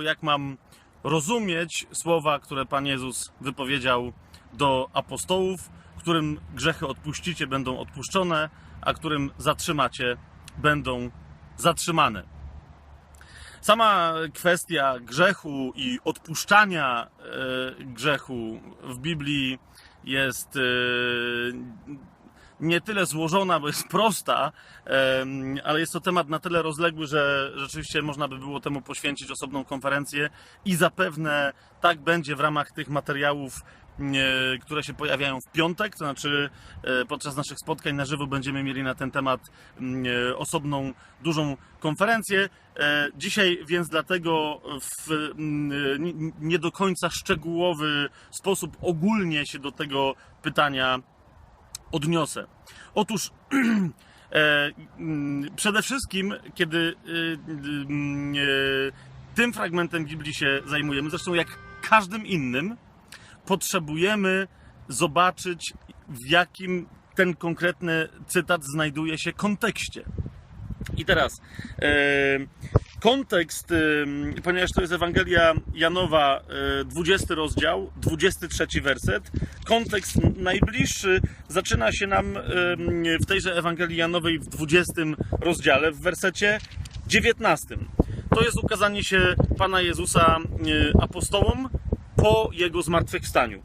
jak mam rozumieć słowa, które Pan Jezus wypowiedział do apostołów, którym grzechy odpuścicie, będą odpuszczone, a którym zatrzymacie, będą zatrzymane. Sama kwestia grzechu i odpuszczania e, grzechu w Biblii jest e, nie tyle złożona, bo jest prosta, ale jest to temat na tyle rozległy, że rzeczywiście można by było temu poświęcić osobną konferencję i zapewne tak będzie w ramach tych materiałów, e, które się pojawiają w piątek, to znaczy e, podczas naszych spotkań na żywo będziemy mieli na ten temat e, osobną, dużą konferencję. Dzisiaj więc dlatego w nie do końca szczegółowy sposób ogólnie się do tego pytania odniosę. Otóż e, mm, przede wszystkim, kiedy y, y, e, tym fragmentem Biblii się zajmujemy, zresztą jak każdym innym, potrzebujemy zobaczyć, w jakim ten konkretny cytat znajduje się kontekście. I teraz e, kontekst, ponieważ to jest Ewangelia Janowa, e, 20 rozdział, 23 werset, kontekst najbliższy zaczyna się nam w tejże Ewangelii Janowej w 20 rozdziale, w wersecie 19. To jest ukazanie się Pana Jezusa e, apostołom po Jego zmartwychwstaniu.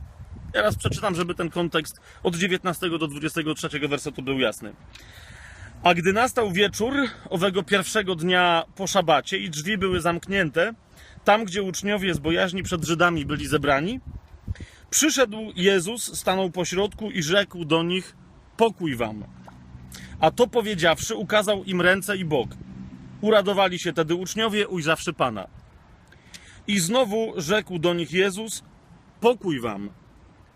Teraz przeczytam, żeby ten kontekst od 19 do 23 wersetu był jasny. A gdy nastał wieczór owego pierwszego dnia po szabacie i drzwi były zamknięte, tam gdzie uczniowie z bojaźni przed Żydami byli zebrani, przyszedł Jezus, stanął pośrodku i rzekł do nich: Pokój wam. A to powiedziawszy, ukazał im ręce i bok. Uradowali się tedy uczniowie, ujrzawszy Pana. I znowu rzekł do nich Jezus: Pokój wam.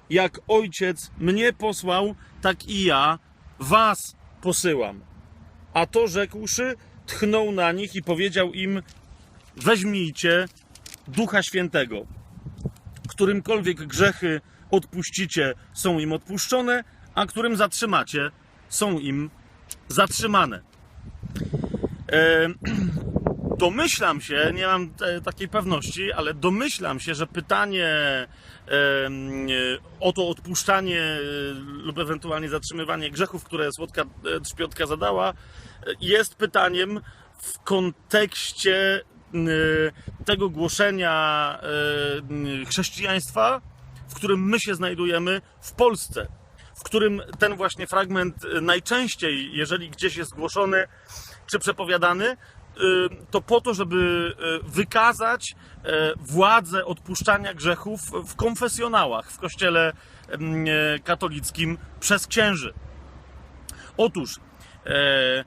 Jak ojciec mnie posłał, tak i ja was posyłam. A to rzekłszy, tchnął na nich i powiedział im: Weźmijcie Ducha Świętego. Którymkolwiek grzechy odpuścicie, są im odpuszczone, a którym zatrzymacie, są im zatrzymane. E, domyślam się, nie mam e, takiej pewności, ale domyślam się, że pytanie e, e, o to odpuszczanie e, lub ewentualnie zatrzymywanie grzechów, które Słodka e, Trzpiotka zadała, e, jest pytaniem w kontekście tego głoszenia e, chrześcijaństwa, w którym my się znajdujemy w Polsce. W którym ten właśnie fragment e, najczęściej, jeżeli gdzieś jest głoszony czy przepowiadany, to po to, żeby y, wykazać e, władzę odpuszczania grzechów w konfesjonałach w kościele e, katolickim przez księży. Otóż, e,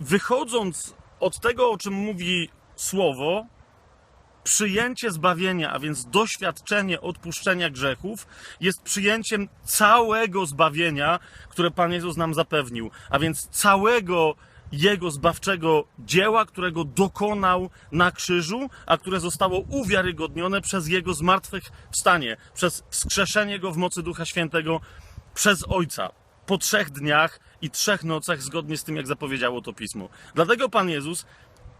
wychodząc od tego, o czym mówi słowo, przyjęcie zbawienia, a więc doświadczenie odpuszczenia grzechów, jest przyjęciem całego zbawienia, które Pan Jezus nam zapewnił, a więc całego Jego zbawczego dzieła, którego dokonał na krzyżu, a które zostało uwiarygodnione przez Jego zmartwychwstanie, przez wskrzeszenie Go w mocy Ducha Świętego przez Ojca po trzech dniach i trzech nocach, zgodnie z tym, jak zapowiedziało to Pismo. Dlatego Pan Jezus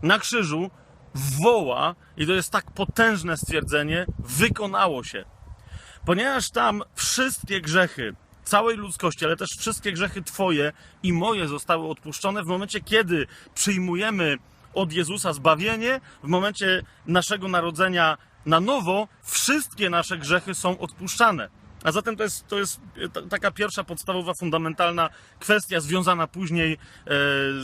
na krzyżu woła, i to jest tak potężne stwierdzenie, wykonało się. Ponieważ tam wszystkie grzechy całej ludzkości, ale też wszystkie grzechy Twoje i moje zostały odpuszczone w momencie, kiedy przyjmujemy od Jezusa zbawienie, w momencie naszego narodzenia na nowo, wszystkie nasze grzechy są odpuszczane. A zatem to jest, to jest ta- taka pierwsza podstawowa, fundamentalna kwestia związana później e,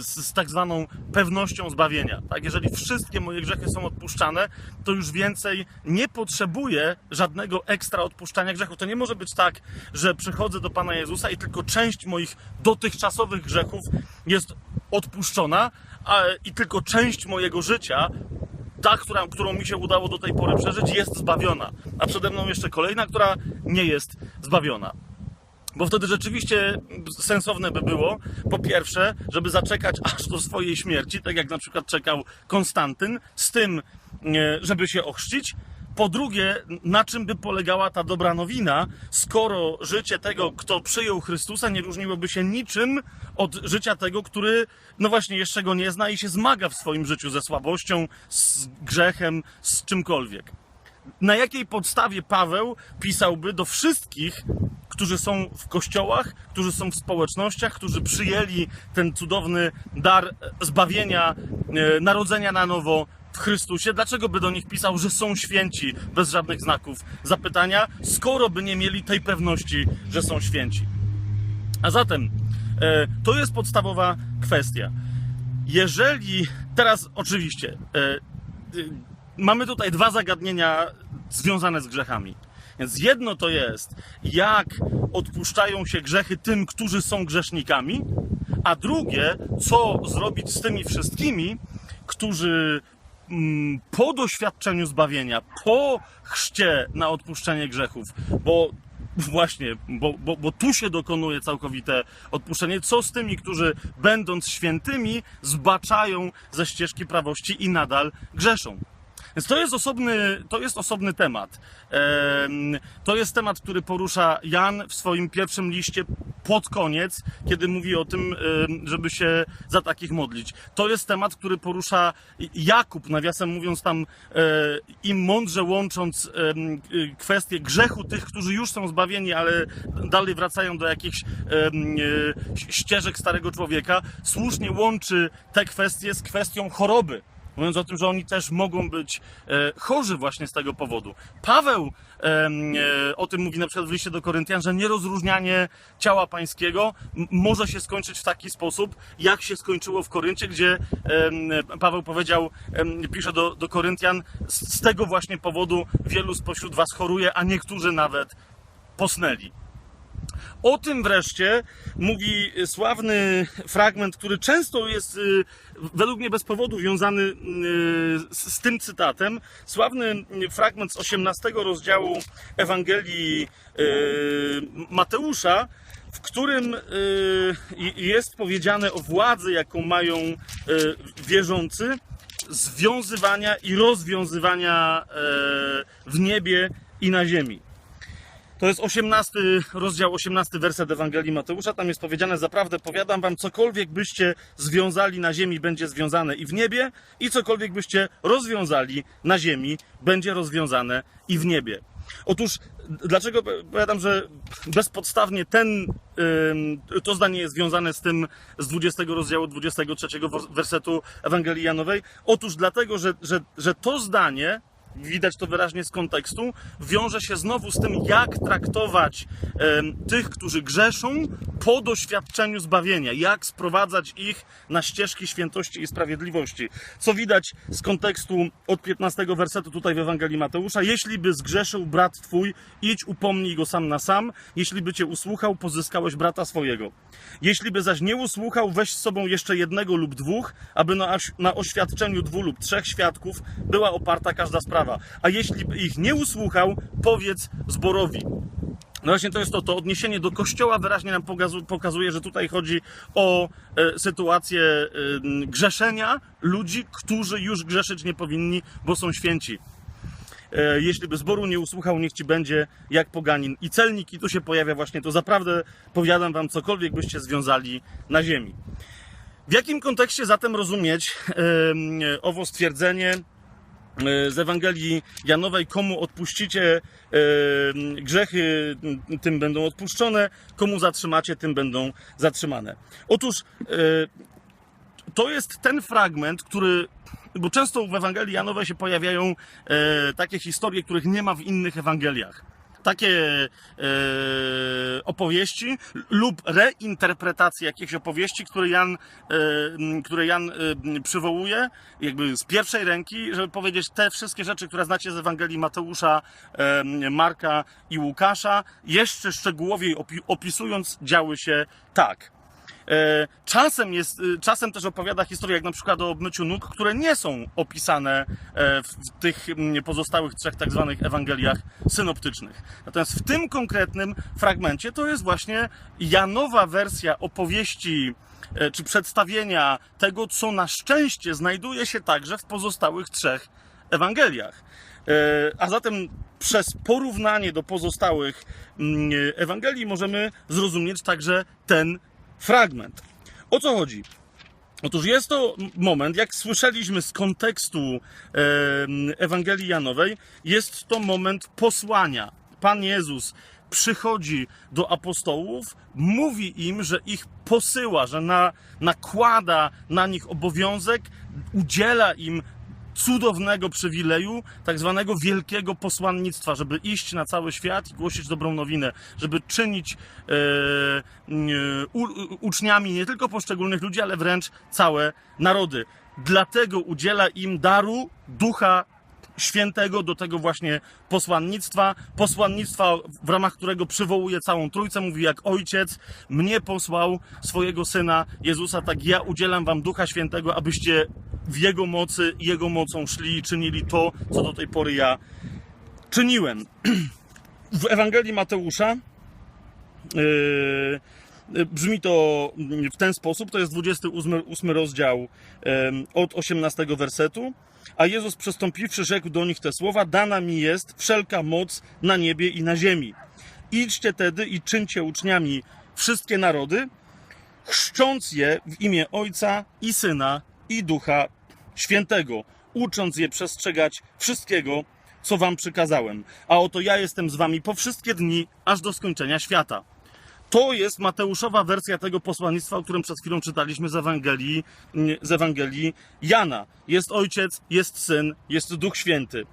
z, z tak zwaną pewnością zbawienia. Tak? Jeżeli wszystkie moje grzechy są odpuszczane, to już więcej nie potrzebuję żadnego ekstra odpuszczania grzechów. To nie może być tak, że przychodzę do Pana Jezusa i tylko część moich dotychczasowych grzechów jest odpuszczona, a, i tylko część mojego życia ta, która, którą mi się udało do tej pory przeżyć, jest zbawiona. A przede mną jeszcze kolejna, która nie jest zbawiona. Bo wtedy rzeczywiście sensowne by było, po pierwsze, żeby zaczekać aż do swojej śmierci, tak jak na przykład czekał Konstantyn, z tym, e, żeby się ochrzcić, Po drugie, na czym by polegała ta dobra nowina, skoro życie tego, kto przyjął Chrystusa, nie różniłoby się niczym od życia tego, który, no właśnie, jeszcze go nie zna i się zmaga w swoim życiu ze słabością, z grzechem, z czymkolwiek. Na jakiej podstawie Paweł pisałby do wszystkich, którzy są w kościołach, którzy są w społecznościach, którzy przyjęli ten cudowny dar zbawienia, e, narodzenia na nowo w Chrystusie, dlaczego by do nich pisał, że są święci bez żadnych znaków zapytania, skoro by nie mieli tej pewności, że są święci? A zatem e, to jest podstawowa kwestia. Jeżeli teraz oczywiście e, e, mamy tutaj dwa zagadnienia związane z grzechami. Więc jedno to jest, jak odpuszczają się grzechy tym, którzy są grzesznikami, a drugie, co zrobić z tymi wszystkimi, którzy po doświadczeniu zbawienia, po chrzcie na odpuszczenie grzechów, bo właśnie, bo, bo, bo tu się dokonuje całkowite odpuszczenie, co z tymi, którzy będąc świętymi, zbaczają ze ścieżki prawości i nadal grzeszą. Więc to jest osobny, to jest osobny temat. Em, To jest temat, który porusza Jan w swoim pierwszym liście pod koniec, kiedy mówi o tym, żeby się za takich modlić. To jest temat, który porusza Jakub, nawiasem mówiąc tam e, im mądrze łącząc kwestię grzechu tych, którzy już są zbawieni, ale dalej wracają do jakichś e, ścieżek starego człowieka, słusznie łączy te kwestie z kwestią choroby mówiąc o tym, że oni też mogą być e, chorzy właśnie z tego powodu. Paweł e, o tym mówi na przykład w liście do Koryntian, że nierozróżnianie ciała pańskiego może się skończyć w taki sposób, jak się skończyło w Koryncie, gdzie Paweł powiedział, pisze do, do Koryntian, z tego właśnie powodu wielu spośród was choruje, a niektórzy nawet posnęli. O tym wreszcie mówi sławny fragment, który często jest y, według mnie bez powodu wiązany y, z, tym cytatem. Sławny fragment z 18 rozdziału Ewangelii y, Mateusza, w którym jest powiedziane o władzy, jaką mają wierzący, związywania i rozwiązywania w niebie i na ziemi. To jest 18 rozdział, 18 werset Ewangelii Mateusza. Tam jest powiedziane: Zaprawdę powiadam wam, cokolwiek byście związali na ziemi, będzie związane i w niebie, i cokolwiek byście rozwiązali na ziemi, będzie rozwiązane i w niebie. Otóż, dlaczego powiadam, że bezpodstawnie ten, to zdanie jest związane z tym z 20 rozdziału 23 wersetu Ewangelii Janowej? Otóż dlatego, że, że, że to zdanie widać to wyraźnie z kontekstu, wiąże się znowu z tym, jak traktować em, tych, którzy grzeszą po doświadczeniu zbawienia, jak sprowadzać ich na ścieżki świętości i sprawiedliwości. Co widać z kontekstu od 15 wersetu tutaj w Ewangelii Mateusza. Jeśli by zgrzeszył brat twój, idź upomnij go sam na sam. Jeśli by cię usłuchał, pozyskałeś brata swojego. Jeśli by zaś nie usłuchał, weź z sobą jeszcze jednego lub dwóch, aby na, na oświadczeniu dwóch lub trzech świadków była oparta każda sprawa. A jeśli ich nie usłuchał, powiedz zborowi. No właśnie to jest to, to odniesienie do kościoła wyraźnie nam pokazu- pokazuje, że tutaj chodzi o e, sytuację e, grzeszenia ludzi, którzy już grzeszyć nie powinni, bo są święci. E, jeśli by zboru nie usłuchał, niech ci będzie jak poganin. I celnik, i tu się pojawia właśnie to. Zaprawdę powiadam wam, cokolwiek byście związali na ziemi. W jakim kontekście zatem rozumieć owo stwierdzenie z Ewangelii Janowej, komu odpuścicie e, grzechy, tym będą odpuszczone, komu zatrzymacie, tym będą zatrzymane. Otóż e, to jest ten fragment, który, bo często w Ewangelii Janowej się pojawiają e, takie historie, których nie ma w innych Ewangeliach. Takie e, opowieści lub reinterpretacje jakichś opowieści, które Jan, e, które Jan e, przywołuje, jakby z pierwszej ręki, żeby powiedzieć te wszystkie rzeczy, które znacie z Ewangelii Mateusza, e, Marka i Łukasza, jeszcze szczegółowiej opi- opisując, działy się tak. E, Czasem, jest, e, czasem też opowiada historię, jak na przykład o obmyciu nóg, które nie są opisane e, w tych pozostałych trzech tak zwanych Ewangeliach synoptycznych. Natomiast w tym konkretnym fragmencie to jest właśnie Janowa wersja opowieści czy przedstawienia tego, co na szczęście znajduje się także w pozostałych trzech Ewangeliach. A zatem przez porównanie do pozostałych Ewangelii możemy zrozumieć także ten fragment. O co chodzi? Otóż jest to moment, jak słyszeliśmy z kontekstu Ewangelii Janowej, jest to moment posłania. Pan Jezus przychodzi do apostołów, mówi im, że ich posyła, że na, nakłada na nich obowiązek, udziela im cudownego przywileju, tak zwanego wielkiego posłannictwa, żeby iść na cały świat i głosić dobrą nowinę, żeby czynić e, e, u, uczniami nie tylko poszczególnych ludzi, ale wręcz całe narody. Dlatego udziela im daru Ducha Świętego do tego właśnie posłannictwa, posłannictwa, w ramach którego przywołuje całą Trójcę, mówi jak Ojciec mnie posłał swojego Syna Jezusa, tak ja udzielam wam Ducha Świętego, abyście w Jego mocy Jego mocą szli i czynili to, co do tej pory ja czyniłem. W Ewangelii Mateusza yy, brzmi to w ten sposób, to jest 28 ósmy rozdział yy, od 18 wersetu. A Jezus przystąpiwszy, rzekł do nich te słowa: Dana mi jest wszelka moc na niebie i na ziemi. Idźcie tedy i czyńcie uczniami wszystkie narody, chrzcząc je w imię Ojca i Syna i Ducha Świętego, ucząc je przestrzegać wszystkiego, co wam przykazałem. A oto ja jestem z wami po wszystkie dni, aż do skończenia świata. To jest Mateuszowa wersja tego posłannictwa, o którym przed chwilą czytaliśmy z Ewangelii, z Ewangelii Jana. Jest Ojciec, jest Syn, jest Duch Święty.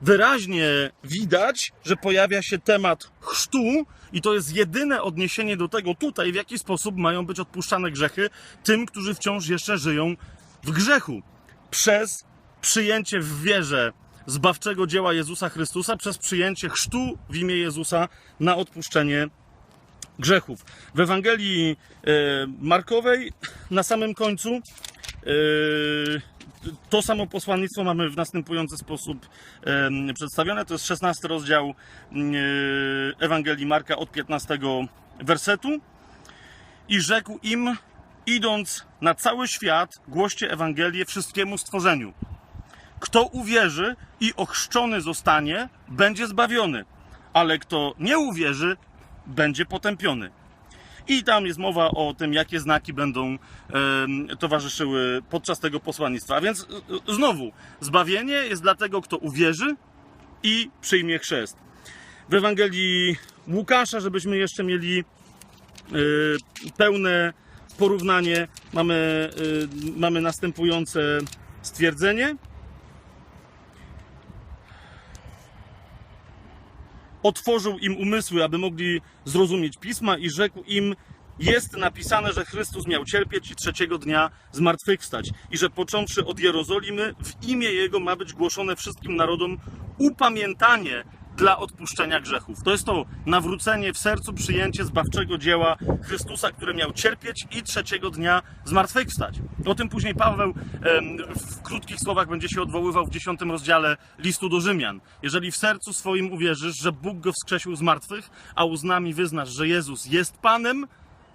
Wyraźnie widać, że pojawia się temat chrztu i to jest jedyne odniesienie do tego tutaj, w jaki sposób mają być odpuszczane grzechy tym, którzy wciąż jeszcze żyją w grzechu. Przez przyjęcie w wierze zbawczego dzieła Jezusa Chrystusa, przez przyjęcie chrztu w imię Jezusa na odpuszczenie grzechów. W Ewangelii e, Markowej na samym końcu e, to samo posłannictwo mamy w następujący sposób przedstawione. To jest 16 rozdział e, Ewangelii Marka od 15 wersetu. I rzekł im, idąc na cały świat, głoście Ewangelię wszystkiemu stworzeniu. Kto uwierzy i ochrzczony zostanie, będzie zbawiony, ale kto nie uwierzy, będzie potępiony. I tam jest mowa o tym, jakie znaki będą towarzyszyły podczas tego posłannictwa. A więc y, y, znowu, zbawienie jest dla tego, kto uwierzy i przyjmie chrzest. W Ewangelii Łukasza, żebyśmy jeszcze mieli y, pełne porównanie, mamy, mamy następujące stwierdzenie. Otworzył im umysły, aby mogli zrozumieć pisma i rzekł im, jest napisane, że Chrystus miał cierpieć i trzeciego dnia zmartwychwstać i że począwszy od Jerozolimy w imię Jego ma być głoszone wszystkim narodom upamiętanie dla odpuszczenia grzechów. To jest to nawrócenie w sercu, przyjęcie zbawczego dzieła Chrystusa, który miał cierpieć i trzeciego dnia zmartwychwstać. O tym później Paweł w krótkich słowach będzie się odwoływał w dziesiątym rozdziale listu do Rzymian. Jeżeli w sercu swoim uwierzysz, że Bóg go wskrzesił z martwych, a uznami wyznasz, że Jezus jest Panem,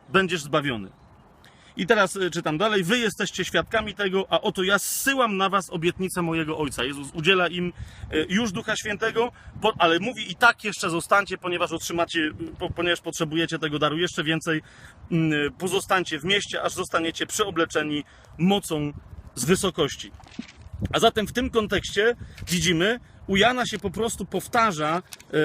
będziesz zbawiony. I teraz y, czytam dalej. Wy jesteście świadkami tego, a oto ja zsyłam na was obietnicę mojego Ojca. Jezus udziela im y, już Ducha Świętego, ale mówi i tak jeszcze zostańcie, ponieważ otrzymacie, y, po- ponieważ potrzebujecie tego daru jeszcze więcej, mm, pozostańcie w mieście, aż zostaniecie przyobleczeni mocą z wysokości. A zatem w tym kontekście widzimy, u Jana się po prostu powtarza e,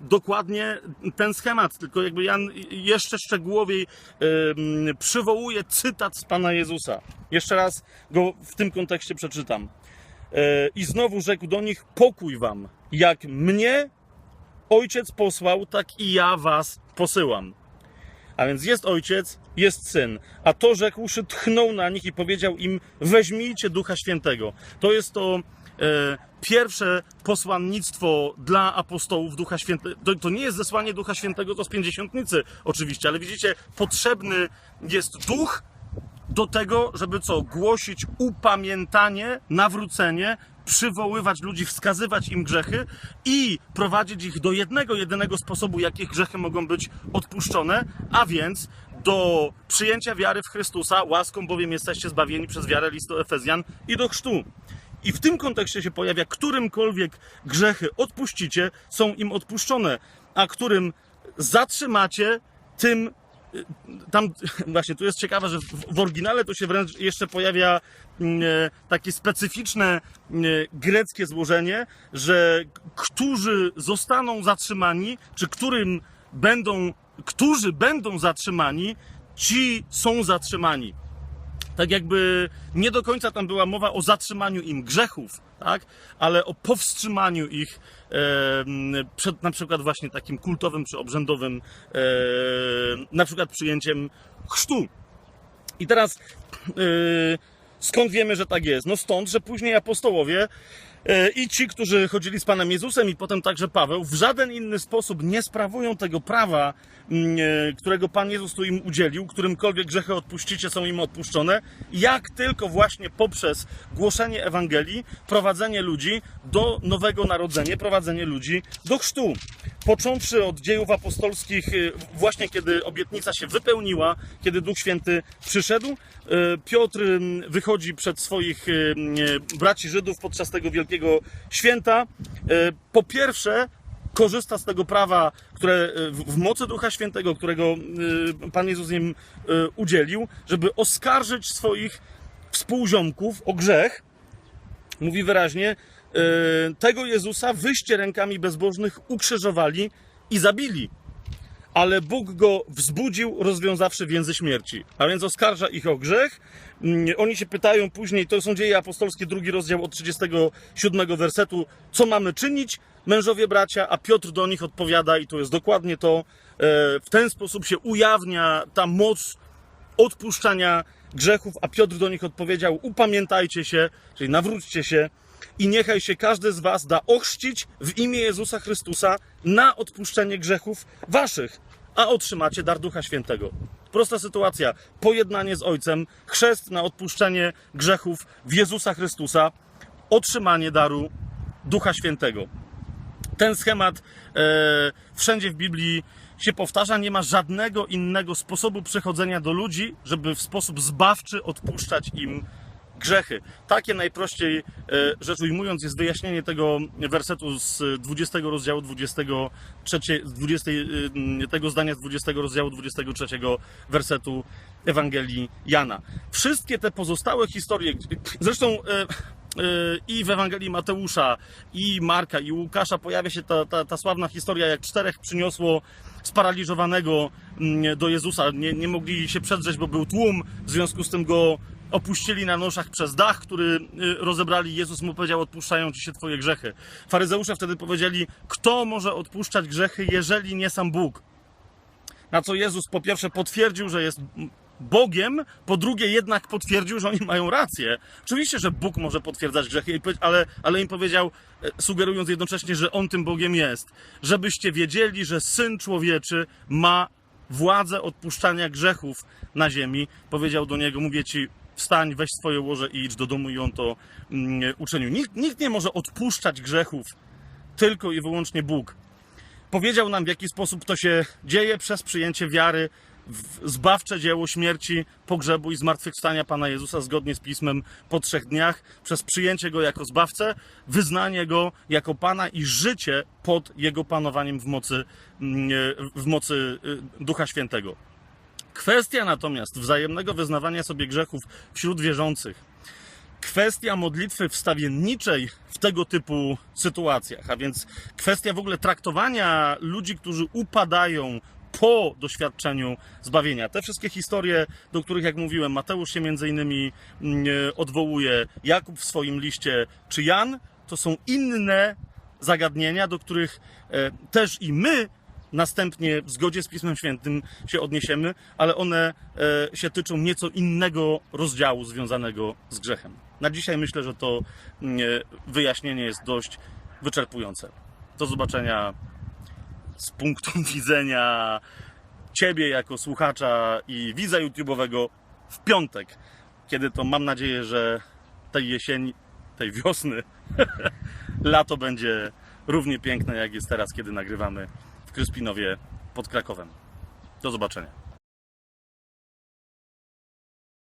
dokładnie ten schemat, tylko jakby Jan jeszcze szczegółowiej e, przywołuje cytat z Pana Jezusa. Jeszcze raz go w tym kontekście przeczytam. E, I znowu rzekł do nich: Pokój wam, jak mnie ojciec posłał, tak i ja was posyłam. A więc jest ojciec, jest syn. A to rzekłszy, tchnął na nich i powiedział im: Weźmijcie Ducha Świętego. To jest to pierwsze posłannictwo dla apostołów Ducha Świętego. To, to nie jest zesłanie Ducha Świętego, to z pięćdziesiątnicy oczywiście, ale widzicie, potrzebny jest duch do tego, żeby co? Głosić upamiętanie, nawrócenie, przywoływać ludzi, wskazywać im grzechy i prowadzić ich do jednego, jedynego sposobu, jakich grzechy mogą być odpuszczone, a więc do przyjęcia wiary w Chrystusa, łaską bowiem jesteście zbawieni przez wiarę listu Efezjan i do chrztu. I w tym kontekście się pojawia, którymkolwiek grzechy odpuścicie, są im odpuszczone, a którym zatrzymacie, tym y, tam właśnie tu jest ciekawe, że w, oryginale to się wręcz jeszcze pojawia mm, e, takie specyficzne mm, e, greckie złożenie, że którzy zostaną zatrzymani, czy którym będą, którzy będą zatrzymani, ci są zatrzymani tak jakby nie do końca tam była mowa o zatrzymaniu im grzechów, tak? ale o powstrzymaniu ich em, przed na przykład właśnie takim kultowym czy obrzędowym e, na przykład przyjęciem chrztu. I teraz yy, skąd wiemy, że tak jest? No stąd, że później apostołowie i ci, którzy chodzili z Panem Jezusem i potem także Paweł, w żaden inny sposób nie sprawują tego prawa, yy, którego Pan Jezus tu im udzielił, którymkolwiek grzechy odpuścicie, są im odpuszczone, jak tylko właśnie poprzez głoszenie Ewangelii, prowadzenie ludzi do nowego narodzenia, prowadzenie ludzi do chrztu. Począwszy od dziejów apostolskich, y, właśnie kiedy obietnica się wypełniła, kiedy Duch Święty przyszedł, Piotr y, wychodzi przed swoich braci Żydów podczas tego wielkiego święta. Y, Po pierwsze, korzysta z tego prawa, które y, w mocy Ducha Świętego, którego y, Pan Jezus im udzielił, żeby oskarżyć swoich współziomków o grzech, mówi wyraźnie, e, tego Jezusa wyście rękami bezbożnych ukrzyżowali i zabili. Ale Bóg go wzbudził, rozwiązawszy więzy śmierci. A więc oskarża ich o grzech. Mm, Oni się pytają później, to są dzieje apostolskie, drugi rozdział od 37 wersetu, co mamy czynić, mężowie bracia, a Piotr do nich odpowiada, i to jest dokładnie to, e, w ten sposób się ujawnia ta moc odpuszczania grzechów, a Piotr do nich odpowiedział: Upamiętajcie się, czyli nawróćcie się i niechaj się każdy z Was da ochrzcić w imię Jezusa Chrystusa na odpuszczenie grzechów Waszych, a otrzymacie dar Ducha Świętego. Prosta sytuacja: pojednanie z Ojcem, chrzest na odpuszczenie grzechów w Jezusa Chrystusa, otrzymanie daru Ducha Świętego ten schemat e, wszędzie w Biblii się powtarza. Nie ma żadnego innego sposobu przychodzenia do ludzi, żeby w sposób zbawczy odpuszczać im grzechy. Takie najprościej e, rzecz ujmując jest wyjaśnienie tego wersetu z 20 rozdziału 23, z 20, e, tego zdania z 20 rozdziału 23 wersetu Ewangelii Jana. Wszystkie te pozostałe historie, zresztą e, i w Ewangelii Mateusza, i Marka, i Łukasza pojawia się ta, ta, ta sławna historia, jak czterech przyniosło sparaliżowanego mm, do Jezusa. Nie, nie mogli się przedrzeć, bo był tłum, w związku z tym go opuścili na noszach przez dach, który yy, rozebrali. Jezus mu powiedział, odpuszczają ci się twoje grzechy. Faryzeusze wtedy powiedzieli, kto może odpuszczać grzechy, jeżeli nie sam Bóg? Na co Jezus po pierwsze potwierdził, że jest Bogiem, po drugie jednak potwierdził, że oni mają rację. Oczywiście, że Bóg może potwierdzać grzechy, ale, ale im powiedział, e, sugerując jednocześnie, że On tym Bogiem jest. Żebyście wiedzieli, że Syn Człowieczy ma władzę odpuszczania grzechów na ziemi. Powiedział do niego, mówię ci, wstań, weź swoje łoże i idź do domu i on to mm, uczynił. Nikt, nikt nie może odpuszczać grzechów, tylko i wyłącznie Bóg powiedział nam, w jaki sposób to się dzieje przez przyjęcie wiary w zbawcze dzieło śmierci, pogrzebu i zmartwychwstania Pana Jezusa zgodnie z Pismem po trzech dniach, przez przyjęcie Go jako zbawcę, wyznanie Go jako Pana i życie pod Jego panowaniem w mocy, mm, w mocy y, Ducha Świętego. Kwestia natomiast wzajemnego wyznawania sobie grzechów wśród wierzących kwestia modlitwy wstawienniczej w tego typu sytuacjach, a więc kwestia w ogóle traktowania ludzi, którzy upadają po doświadczeniu zbawienia. Te wszystkie historie, do których, jak mówiłem, Mateusz się między innymi mm, e, odwołuje, Jakub w swoim liście, czy Jan, to są inne zagadnienia, do których e, też i my następnie w zgodzie z Pismem Świętym się odniesiemy, ale one e, się tyczą nieco innego rozdziału związanego z grzechem. Na dzisiaj myślę, że to mm, e, wyjaśnienie jest dość wyczerpujące. Do zobaczenia z punktu widzenia Ciebie jako słuchacza i widza YouTube'owego w piątek, kiedy to mam nadzieję, że tej jesieni, tej wiosny, lato będzie równie piękne, jak jest teraz, kiedy nagrywamy Kryspinowie pod Krakowem. Do zobaczenia.